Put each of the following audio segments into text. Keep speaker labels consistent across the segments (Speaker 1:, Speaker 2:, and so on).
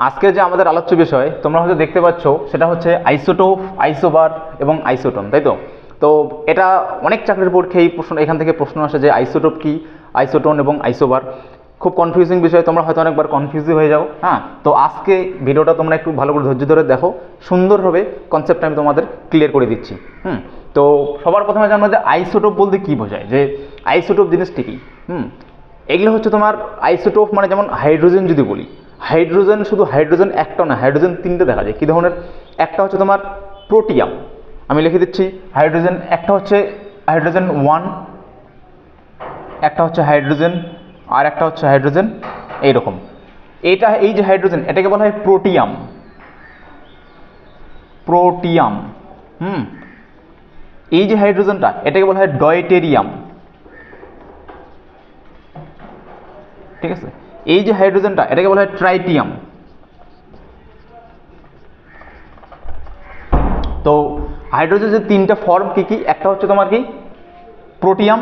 Speaker 1: আজকে যে আমাদের আলোচ্য বিষয়, তোমরা হয়তো দেখতে পাচ্ছ, সেটা হচ্ছে আইসোটোপ আইসোবার এবং আইসোটোন তাই তো? তো এটা অনেক চাকরির পরীক্ষায় এই প্রশ্ন, এখান থেকে প্রশ্ন আসে যে আইসোটোপ কি? আইসোটন এবং আইসোবার খুব কনফিউজিং বিষয়, তোমরা হয়তো অনেকবার কনফিউজ হয়ে যাও হ্যাঁ? তো আজকে ভিডিওটা তোমরা একটু ভালো করে ধৈর্য ধরে দেখো। সুন্দরভাবে কনসেপ্টটা আমি তোমাদের ক্লিয়ার করে দিচ্ছি, হুম? তো সবার প্রথমে জানব যে আইসোটোপ বলতে কী বোঝায়? যে আইসোটোপ জিনিসটি কী? হুম? এগুলো হচ্ছে তোমার আইসোটোপ মানে যেমন হাইড্রোজেন যদি বলি হাইড্রোজেন শুধু হাইড্রোজেন একটা না হাইড্রোজেন তিনটে দেখা যায়। কী ধরনের? একটা হচ্ছে তোমার প্রোটিয়াম আমি লিখে দিচ্ছি, হাইড্রোজেন একটা হচ্ছে হাইড্রোজেন ওয়ান একটা হচ্ছে হাইড্রোজেন, আর একটা হচ্ছে হাইড্রোজেন এইরকম। এটা এই যে হাইড্রোজেন, এটাকে বলা হয় প্রোটিয়াম প্রোটিয়াম হুম। এই যে হাইড্রোজেনটা, এটাকে বলা হয় ডয়টেরিয়াম ঠিক আছে? এই যে হাইড্রোজেনটা, এটাকে বলা হয় ট্রাইটিয়াম। তো হাইড্রোজেন যে তিনটা ফর্ম কি কি? একটা হচ্ছে তোমার কি? প্রোটিয়াম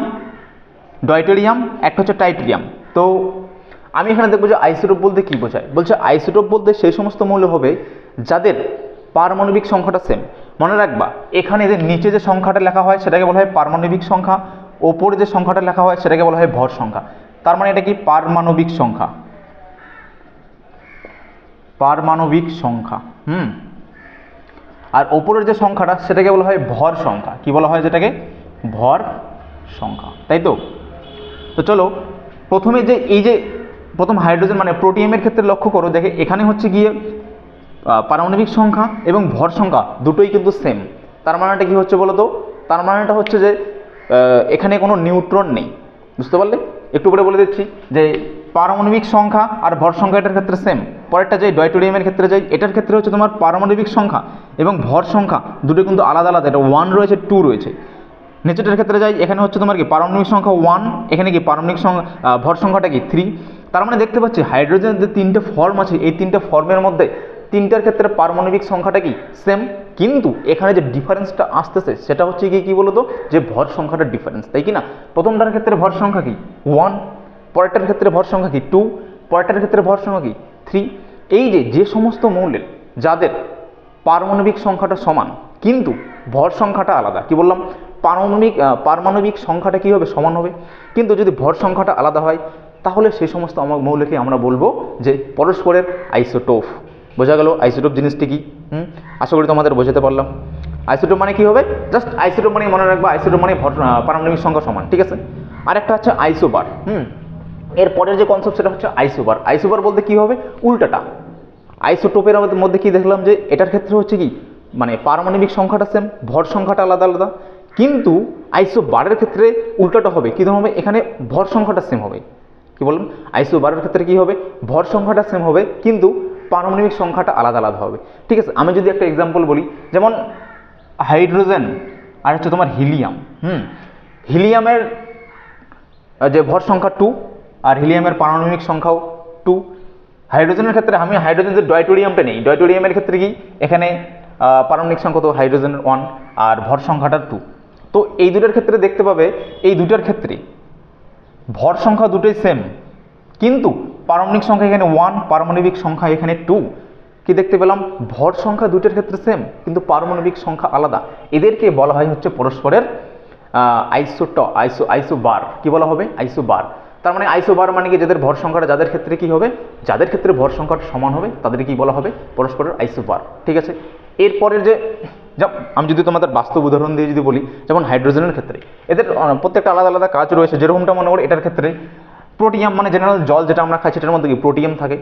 Speaker 1: ডয়টেরিয়াম একটা হচ্ছে টাইটেরিয়াম তো আমি এখানে দেখব যে আইসোটোপ বলতে কী বোঝায়? বলছে আইসোটোপ বলতে সেই সমস্ত মৌল হবে যাদের পারমাণবিক সংখ্যাটা সেম মনে রাখবা, এখানে যে নিচে যে সংখ্যাটা লেখা হয় সেটাকে বলা হয় পারমাণবিক সংখ্যা, ওপরে যে সংখ্যাটা লেখা হয় সেটাকে বলা হয় ভর সংখ্যা। তার মানে এটা কি? পারমাণবিক সংখ্যা। পারমাণবিক সংখ্যা, হুম? আর ওপরের যে সংখ্যাটা, সেটাকে বলা হয় ভর সংখ্যা। কি বলা হয় যেটাকে? ভর সংখ্যা। তাই তো? তো চলো, প্রথমে যে এই যে প্রথম হাইড্রোজেন মানে প্রোটিয়ামের ক্ষেত্রে লক্ষ্য করো, দেখে এখানে হচ্ছে গিয়ে পারমাণবিক সংখ্যা এবং ভর সংখ্যা দুটোই কিন্তু সেম তার মানেটা কি হচ্ছে বলো তো তার মানেটা হচ্ছে যে এখানে কোনো নিউট্রন নেই। বুঝতে পারলে? একটু করে বলে দিচ্ছি যে পারমাণবিক সংখ্যা আর ভর সংখ্যা এটার ক্ষেত্রে সেম পরেরটা যাই ডয়টোরিয়ামের ক্ষেত্রে যাই, এটার ক্ষেত্রে হচ্ছে তোমার পারমাণবিক সংখ্যা এবং ভর সংখ্যা দুটো কিন্তু আলাদা আলাদা। এটা ওয়ান রয়েছে টু রয়েছে। নেচেটের ক্ষেত্রে যাই, এখানে হচ্ছে তোমার কি পারমাণবিক সংখ্যা ওয়ান এখানে কি পারমাণবিক সংখ্যা ভর সংখ্যাটা কি থ্রি তার মানে দেখতে পাচ্ছি হাইড্রোজেনের যে তিনটে ফর্ম আছে, এই তিনটে ফর্মের মধ্যে তিনটার ক্ষেত্রে পারমাণবিক সংখ্যাটা কি? সেম কিন্তু এখানে যে ডিফারেন্সটা আসতেছে, সেটা হচ্ছে কি কি বলতো? যে ভর সংখ্যাটা ডিফারেন্স তাই কি না? প্রথমটার ক্ষেত্রে ভর সংখ্যা কি? ওয়ান পরেরটার ক্ষেত্রে ভর সংখ্যা কি? টু পরেরটার ক্ষেত্রে ভর সংখ্যা কি? থ্রি এই যে যে সমস্ত মৌলের, যাদের পারমাণবিক সংখ্যাটা সমান, কিন্তু ভর সংখ্যাটা আলাদা, কি বললাম? পারমাণবিক পারমাণবিক সংখ্যাটা কী হবে? সমান হবে। কিন্তু যদি ভর সংখ্যাটা আলাদা হয়, তাহলে সেই সমস্ত মৌলকে আমরা বলব যে পরস্পরের আইসোটোপ বোঝা গেল আইসোটোপ জিনিসটি কি? হুম? আশা করি তোমাদের বোঝাতে পারলাম। আইসোটোপ মানে কি হবে? জাস্ট আইসোটোপ মানে মনে রাখবা আইসোটোপ মানে পারমাণবিক সংখ্যা সমান, ঠিক আছে? আরেকটা হচ্ছে আইসোবার হুম? এর পরের যে কনসেপ্ট সেটা হচ্ছে আইসোবার আইসোবার বলতে কি হবে? উল্টাটা। আইসোটোপের মধ্যে কি দেখলাম যে এটার ক্ষেত্রে হচ্ছে কি? মানে পারমাণবিক সংখ্যাটা সেম ভর সংখ্যাটা আলাদা আলাদা। কিন্তু আইসো বারের ক্ষেত্রে উল্টাটা হবে। কী হবে? এখানে ভর সংখ্যাটা সেম হবে। কি বললাম? আইসো বারের ক্ষেত্রে কি হবে? ভর সংখ্যাটা সেম হবে। কিন্তু পারমাণবিক সংখ্যাটা আলাদা আলাদা হবে। ঠিক আছে, আমি যদি একটা এক্সাম্পল বলি, যেমন হাইড্রোজেন আর হচ্ছে তোমার হিলিয়াম হুম? হিলিয়ামের যে ভর সংখ্যা টু আর হিলিয়ামের পারমাণবিক সংখ্যাও টু হাইড্রোজেনের ক্ষেত্রে আমি হাইড্রোজেন যে ডয়টোরিয়ামটা নেই ডয়টোরিয়ামের ক্ষেত্রে কি? এখানে পারমাণবিক সংখ্যা তো হাইড্রোজেনের ওয়ান আর ভর সংখ্যাটা টু তো এই দুটোর ক্ষেত্রে দেখতে পাবে, এই দুটোর ক্ষেত্রে ভর সংখ্যা দুটোই সেম কিন্তু পারমাণবিক সংখ্যা এখানে ওয়ান পারমাণবিক সংখ্যা এখানে টু কি দেখতে পেলাম? ভর সংখ্যা দুটোর ক্ষেত্রে সেম কিন্তু পারমাণবিক সংখ্যা আলাদা। এদেরকে বলা হয় হচ্ছে পরস্পরের আইসো ট আইসো আইসো বার কি বলা হবে? আইসো বার তার মানে আইসো বার মানে কি? যাদের ভর সংখ্যাটা যাদের ক্ষেত্রে কি হবে? যাদের ক্ষেত্রে ভর সংখ্যাটা সমান হবে তাদের কি বলা হবে? পরস্পরের আইসো বার ঠিক আছে? এরপরের যে যা আমি যদি তোমাদের বাস্তব উদাহরণ দিয়ে যদি বলি, যেমন হাইড্রোজেনের ক্ষেত্রে। এদের প্রত্যেকটা আলাদা আলাদা কাজ রয়েছে। যেরকমটা মনে করো, এটার ক্ষেত্রে প্রোটিয়াম মানে জেনারেল জল যেটা আমরা খাই, সেটার মধ্যে কি প্রোটিয়াম থাকে?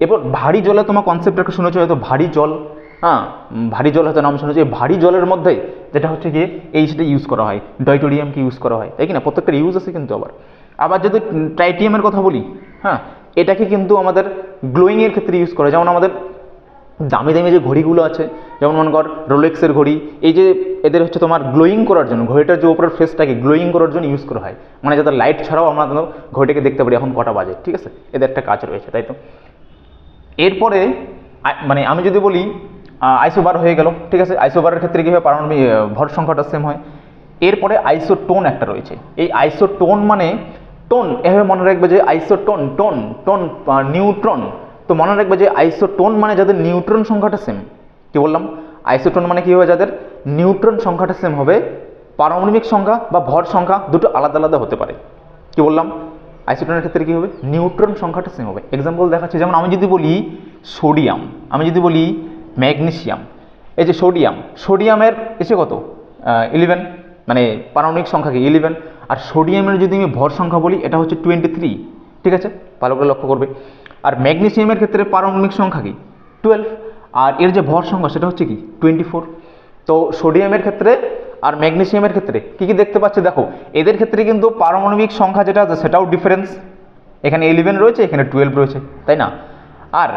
Speaker 1: এবার ভারী জলে তোমার কনসেপ্ট একটা শুনেছো? হয়তো ভারী জল হ্যাঁ? ভারী জল হয়তো নাম শুনেছি। ভারী জলের মধ্যে যেটা হচ্ছে গিয়ে এই সেটা ইউজ করা হয়। ডয়টোরিয়ামকে ইউজ করা হয়। তাই কি না প্রত্যেকটা ইউজ আছে কিন্তু আবার। আবার যদি টাইটিয়ামের কথা বলি হ্যাঁ? এটাকে কিন্তু আমাদের গ্লোয়িংয়ের ক্ষেত্রে ইউজ করা যেমন আমাদের দামি দামি যে ঘড়িগুলো আছে, যেমন মনে কর রোলেক্সের ঘড়ি, এই যে এদের হচ্ছে তোমার গ্লোয়িং করার জন্য, ঘড়িটার যে উপরের ফেসটাকে গ্লোয়িং করার জন্য ইউজ করা হয়। মানে যাতে লাইট ছাড়াও আমরা কিন্তু ঘড়িটাকে দেখতে পারি, এখন কটা বাজে, ঠিক আছে? এদের একটা কাজ রয়েছে, তাই তো? এরপরে মানে আমি যদি বলি আইসোবার হয়ে গেল, ঠিক আছে? আইসোবারের ক্ষেত্রে কী হয়? পারমাণবিক ভর সংখ্যাটা সেম হয়। এরপরে আইসোটোন একটা রয়েছে। এই আইসোটোন মানে টোন এভাবে মনে রাখবে যে আইসোটোন টোন টোন নিউট্রন তো মনে রাখবে যে আইসোটোন মানে যাদের নিউট্রন সংখ্যাটা সেম কি বললাম? আইসোটোন মানে কি হবে? যাদের নিউট্রন সংখ্যাটা সেম হবে, পারমাণবিক সংখ্যা বা ভর সংখ্যা দুটো আলাদা আলাদা হতে পারে। কি বললাম? আইসোটোনের ক্ষেত্রে কি হবে? নিউট্রন সংখ্যাটা সেম হবে। এক্সাম্পল দেখাচ্ছে, যেমন আমি যদি বলি সোডিয়াম আমি যদি বলি ম্যাগনেশিয়াম এই যে সোডিয়াম সোডিয়ামের এসে কত? ইলেভেন মানে পারমাণবিক সংখ্যা কি? ইলেভেন আর সোডিয়ামের যদি আমি ভর সংখ্যা বলি, এটা হচ্ছে টোয়েন্টি থ্রি ঠিক আছে? ভালো করে লক্ষ্য করবে। আর ম্যাগনেসিয়ামের ক্ষেত্রে পারমাণবিক সংখ্যা কি? টুয়েলভ আর এর যে ভর সংখ্যা, সেটা হচ্ছে কি? টোয়েন্টি ফোর তো সোডিয়ামের ক্ষেত্রে আর ম্যাগনেসিয়ামের ক্ষেত্রে কি কি দেখতে পাচ্ছি? দেখো, এদের ক্ষেত্রে কিন্তু পারমাণবিক সংখ্যা যেটা আছে, সেটাও ডিফারেন্স এখানে ইলেভেন রয়েছে, এখানে টুয়েলভ রয়েছে, তাই না? আর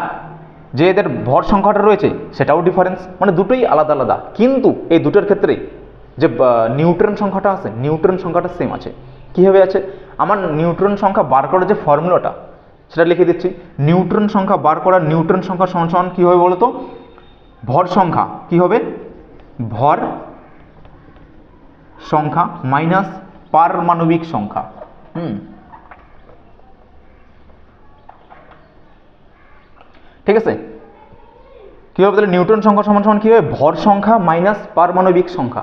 Speaker 1: যে এদের ভর সংখ্যাটা রয়েছে, সেটাও ডিফারেন্স মানে দুটোই আলাদা আলাদা। কিন্তু এই দুটোর ক্ষেত্রে যে নিউট্রন সংখ্যাটা আছে, নিউট্রন সংখ্যাটা সেম আছে। কীভাবে আছে? আমার নিউট্রন সংখ্যা বার করার যে ফর্মুলাটা সেটা লিখে দিচ্ছি। নিউট্রন সংখ্যা বার করার নিউট্রন সংখ্যা সমান সমান কী হবে বলতো? ভর সংখ্যা। কি হবে? ভর সংখ্যা মাইনাস পারমাণবিক সংখ্যা। হুম। ঠিক আছে? কী হবে তাহলে? নিউটন সংখ্যা সমান সমান কী হবে? ভর সংখ্যা মাইনাস পারমাণবিক সংখ্যা।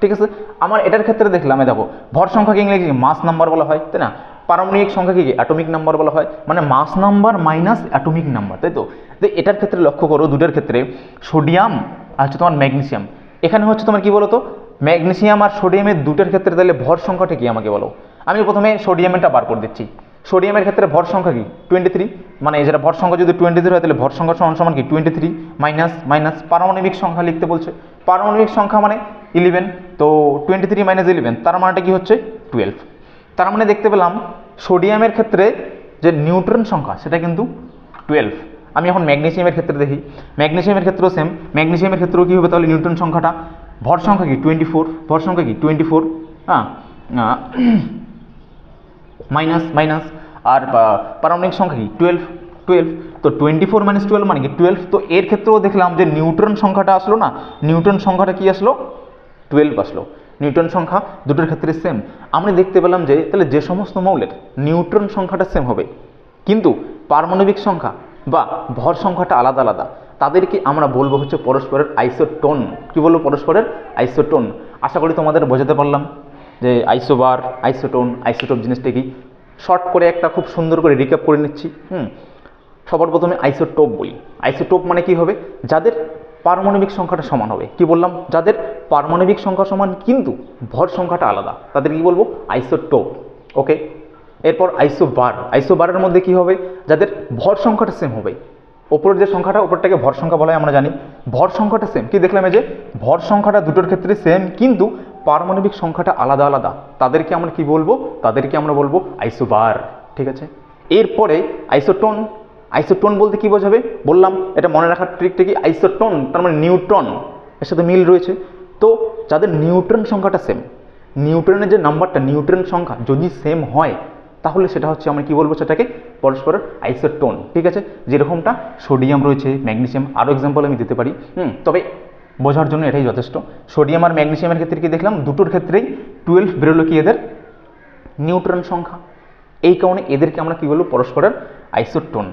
Speaker 1: ঠিক আছে? আমার এটার ক্ষেত্রে দেখলাম দেখো, ভর সংখ্যাকে ইংরেজি মাস নাম্বার বলা হয়, তাই না? পারমাণবিক সংখ্যা কি অ্যাটমিক নাম্বার বলা হয়। মানে mass number minus atomic number তাই তো? তো এটার ক্ষেত্রে লক্ষ্য করো দুটোর ক্ষেত্রে সোডিয়াম আর হচ্ছে তোমার ম্যাগনেসিয়াম এখানে হচ্ছে তোমার কি বলো তো ম্যাগনেসিয়াম আর সোডিয়ামের দুটোর ক্ষেত্রে তাহলে ভর সংখ্যাটা কি আমাকে বলো। আমি প্রথমে সোডিয়ামেরটা বার করে দিচ্ছি। সোডিয়ামের ক্ষেত্রে ভর সংখ্যা কি? টোয়েন্টি থ্রি মানে যেটা ভর সংখ্যা যদি টোয়েন্টি থ্রি হয়, তাহলে ভর সংখ্যা সমান সমান কি? টোয়েন্টি থ্রি মাইনাস মাইনাস পারমাণবিক সংখ্যা লিখতে বলছে। পারমাণবিক সংখ্যা মানে ইলেভেন তো টোয়েন্টি থ্রি মাইনাস ইলেভেন তার মানেটা কি হচ্ছে? টুয়েলভ তার মানে দেখতে পেলাম সোডিয়ামের ক্ষেত্রে যে নিউট্রন সংখ্যা, সেটা কিন্তু টুয়েলভ আমি এখন ম্যাগনেশিয়ামের ক্ষেত্রে দেখি। ম্যাগনেশিয়ামের ক্ষেত্রেও সেম ম্যাগনেসিয়ামের ক্ষেত্রেও কী হবে? তাহলে নিউট্রন সংখ্যাটা, ভর সংখ্যা কি? টোয়েন্টি ফোর ভর সংখ্যা কি? টোয়েন্টি ফোর হ্যাঁ মাইনাস মাইনাস আর পারমাণবিক সংখ্যা কি? টুয়েলভ টুয়েলভ তো টোয়েন্টি ফোর মাইনাস টুয়েলভ মানে কি? টুয়েলভ তো এর ক্ষেত্রেও দেখলাম যে নিউট্রন সংখ্যাটা আসলো না? নিউট্রন সংখ্যাটা কি আসলো? টুয়েলভ আসলো। নিউট্রন সংখ্যা দুটোর ক্ষেত্রে সেম আমরা দেখতে পেলাম যে, তাহলে যে সমস্ত মৌলের নিউট্রন সংখ্যাটা সেম হবে। কিন্তু পারমাণবিক সংখ্যা বা ভর সংখ্যাটা আলাদা আলাদা। তাদেরকে আমরা বলব হচ্ছে পরস্পরের আইসোটোন। কি বলব পরস্পরের? আইসোটোন। আশা করি তোমাদের বোঝাতে পারলাম যে আইসোবার, আইসোটোন, আইসোটোপ জিনিসটা কি? শর্ট করে একটা খুব সুন্দর করে রিক্যাপ করে নিচ্ছি। হুম। সবার প্রথমে আইসোটোপ বলি। আইসোটোপ মানে কি হবে? যাদের পারমাণবিক সংখ্যাটা সমান হবে। কি বললাম? যাদের পারমাণবিক সংখ্যা সমান কিন্তু ভর সংখ্যাটা আলাদা। তাদের কি বলব? আইসোটোপ। ওকে? এরপর আইসো বার আইসো বারের মধ্যে কি হবে? যাদের ভর সংখ্যাটা সেম হবে। ওপরের যে সংখ্যাটা, ওপরটাকে ভর সংখ্যা বলা আমরা জানি। ভর সংখ্যাটা সেম কি দেখলাম যে? ভর সংখ্যাটা দুটোর ক্ষেত্রে সেম কিন্তু পারমাণবিক সংখ্যাটা আলাদা আলাদা। তাদেরকে আমরা কি বলব? তাদেরকে আমরা বলব আইসোবার। ঠিক আছে? এরপরে আইসোটোন আইসোটোন বলতে কি বোঝাবে? বললাম, এটা মনে রাখার ট্রিকটা কি? আইসোটোন, তার মানে নিউট্রন, এর সাথে মিল রয়েছে। তো যাদের নিউট্রন সংখ্যাটা সেম নিউট্রনের যে নাম্বারটা, নিউট্রন সংখ্যা যদি সেম হয়, তাহলে সেটা হচ্ছে আমরা কি বলব? সেটাকে পরস্পরের আইসোটোন, ঠিক আছে? যেরকমটা সোডিয়াম রয়েছে, ম্যাগনেসিয়াম আরও এক্সাম্পল আমি দিতে পারি। হুম, তবে বোঝার জন্য এটাই যথেষ্ট। সোডিয়াম আর ম্যাগনেসিয়ামের ক্ষেত্রে কি দেখলাম? দুটোর ক্ষেত্রেই টুয়েলভ বেরোলো কি এদের? নিউট্রন সংখ্যা। এই কারণে এদেরকে আমরা কী বলব? পরস্পরের আইসোটোন।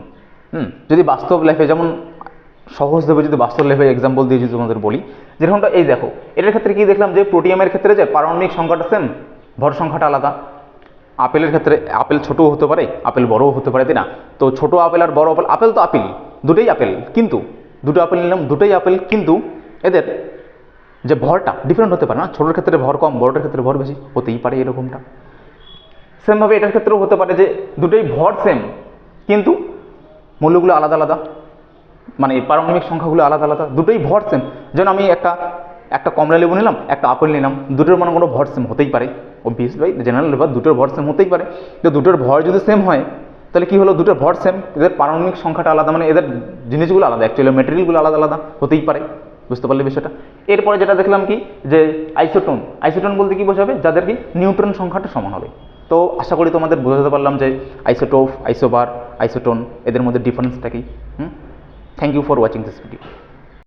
Speaker 1: হুম, যদি বাস্তব লাইফে যেমন সহজভাবে যদি বাস্তব লাইফে এক্সাম্পল দিয়ে যদি তোমাদের বলি, যেরকমটা এই দেখো, এটার ক্ষেত্রে কি দেখলাম যে প্রোটিয়ামের ক্ষেত্রে যে পারমাণবিক সংখ্যাটা সেম ভর সংখ্যাটা আলাদা। আপেলের ক্ষেত্রে আপেল ছোটও হতে পারে, আপেল বড়ও হতে পারে, তাই না? তো ছোট আপেল আর বড় আপেল আপেল তো আপেল, দুটোই আপেল। কিন্তু দুটো আপেল নিলাম, দুটোই আপেল, কিন্তু এদের যে ভরটা ডিফারেন্ট হতে পারে না। ছোটোর ক্ষেত্রে ভর কম বড়টার ক্ষেত্রে ভর বেশি, হতেই পারে এরকমটা। সেমভাবে এটার ক্ষেত্রেও হতে পারে যে দুটোই ভর সেম কিন্তু মূল্যগুলো আলাদা আলাদা মানে পারমাণবিক সংখ্যাগুলো আলাদা আলাদা, দুটোই ভর সেম যেন আমি একটা একটা কমলা লেবু নিলাম, একটা আপেল নিলাম, দুটোর মানে কোনো ভর সেম হতেই পারে। অবভিয়াস ভাই জেনারেল লেবার দুটোর ভর সেম হতেই পারে। তো দুটোর ভর যদি সেম হয়, তাহলে কি হলো? দুটোর ভর সেম এদের পারমাণবিক সংখ্যাটা আলাদা মানে এদের জিনিসগুলো আলাদা অ্যাকচুয়ালি মেটেরিয়ালগুলো আলাদা আলাদা হতেই পারে। বুঝতে পারলে বিষয়টা? এরপরে যেটা দেখলাম কি? যে আইসোটোন আইসোটোন বলতে কি বোঝাবে? যাদের কি? নিউট্রন সংখ্যাটা সমান হবে। তো আশা করি তোমাদের বোঝাতে পারলাম যে আইসোটোপ আইসোবার আইসোটোন এদের মধ্যে ডিফারেন্সটা কি? হুম? Thank you for watching this video